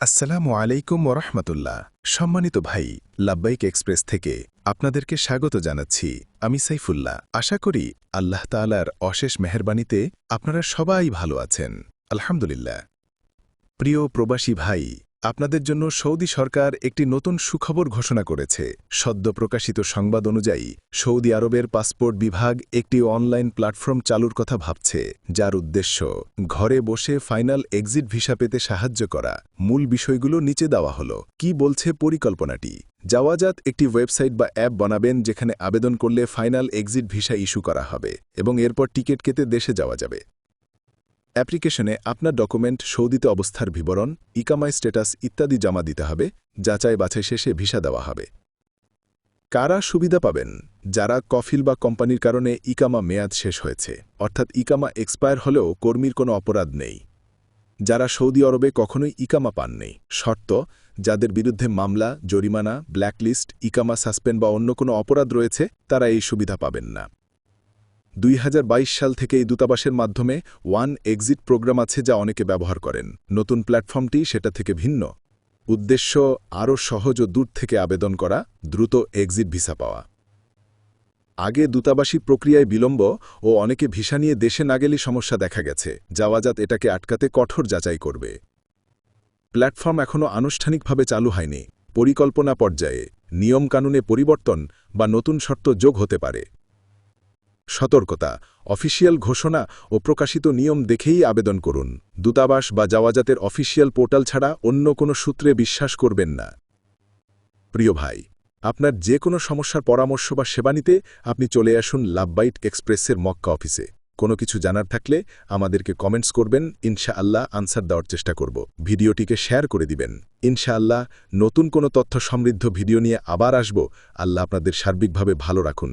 আসসালামু আলাইকুম ওরহমতুল্লাহ। সম্মানিত ভাই লাব্বাইক এক্সপ্রেস থেকে আপনাদেরকে স্বাগত জানাচ্ছি। আমি সাইফুল্লাহ। আশা করি আল্লাহ তালার অশেষ মেহরবানিতে আপনারা সবাই ভালো আছেন। আলহামদুলিল্লাহ। প্রিয় প্রবাসী ভাই আপনাদের জন্য সৌদি সরকার একটি নতুন সুখবর ঘোষণা করেছে। সদ্য প্রকাশিত সংবাদ অনুযায়ী, সৌদি আরবের পাসপোর্ট বিভাগ একটি অনলাইন প্ল্যাটফর্ম চালুর কথা ভাবছে, যার উদ্দেশ্য ঘরে বসে ফাইনাল এক্সিট ভিসা পেতে সাহায্য করা। মূল বিষয়গুলো নিচে দেওয়া হল। কি বলছে পরিকল্পনাটি? যাওয়াজাত একটি ওয়েবসাইট বা অ্যাপ বানাবেন যেখানে আবেদন করলে ফাইনাল এক্সিট ভিসা ইস্যু করা হবে এবং এরপর টিকিট কেটে দেশে যাওয়া যাবে। অ্যাপ্লিকেশনে আপনার ডকুমেন্ট সৌদিতে অবস্থার বিবরণ, ইকামাই স্ট্যাটাস ইত্যাদি জমা দিতে হবে, যাচাই বাছাই শেষে ভিসা দেওয়া হবে। কারা সুবিধা পাবেন? যারা কফিল বা কোম্পানির কারণে ইকামা মেয়াদ শেষ হয়েছে, অর্থাৎ ইকামা এক্সপায়ার হলেও কর্মীর কোনো অপরাধ নেই। যারা সৌদি আরবে কখনোই ইকামা পাননি, শর্ত, যাদের বিরুদ্ধে মামলা, জরিমানা, ব্ল্যাকলিস্ট, ইকামা সাসপেন্ড বা অন্য কোনো অপরাধ রয়েছে, তারা এই সুবিধা পাবেন না। দুই হাজার বাইশ সাল থেকে এই দূতাবাসের মাধ্যমে ওয়ান এক্সিট প্রোগ্রাম আছে যা অনেকে ব্যবহার করেন। নতুন প্ল্যাটফর্মটি সেটা থেকে ভিন্ন। উদ্দেশ্য, আরও সহজ ও দূর থেকে আবেদন করা, দ্রুত এক্সিট ভিসা পাওয়া। আগে দূতাবাসী প্রক্রিয়ায় বিলম্ব ও অনেকে ভিসা নিয়ে দেশে না গেলে সমস্যা দেখা গেছে। যাওয়াজাত এটাকে আটকাতে কঠোর যাচাই করবে। প্ল্যাটফর্ম এখনও আনুষ্ঠানিকভাবে চালু হয়নি। পরিকল্পনা পর্যায়ে। নিয়মকানুনে পরিবর্তন বা নতুন শর্ত যোগ হতে পারে। সতর্কতা, অফিসিয়াল ঘোষণা ও প্রকাশিত নিয়ম দেখেই আবেদন করুন। দূতাবাস বা যাওয়াজাতের অফিসিয়াল পোর্টাল ছাড়া অন্য কোনো সূত্রে বিশ্বাস করবেন না। প্রিয় ভাই, আপনার যে কোনো সমস্যার পরামর্শ বা সেবা নিতে আপনি চলে আসুন লাভবাইট এক্সপ্রেসের মক্কা অফিসে। কোনো কিছু জানার থাকলে আমাদেরকে কমেন্টস করবেন ইনশা আল্লাহ আনসার দেওয়ার চেষ্টা করব। ভিডিওটিকে শেয়ার করে দিবেন। ইনশা আল্লাহ নতুন কোনো তথ্য সমৃদ্ধ ভিডিও নিয়ে আবার আসব। আল্লাহ আপনাদের সার্বিকভাবে ভালো রাখুন।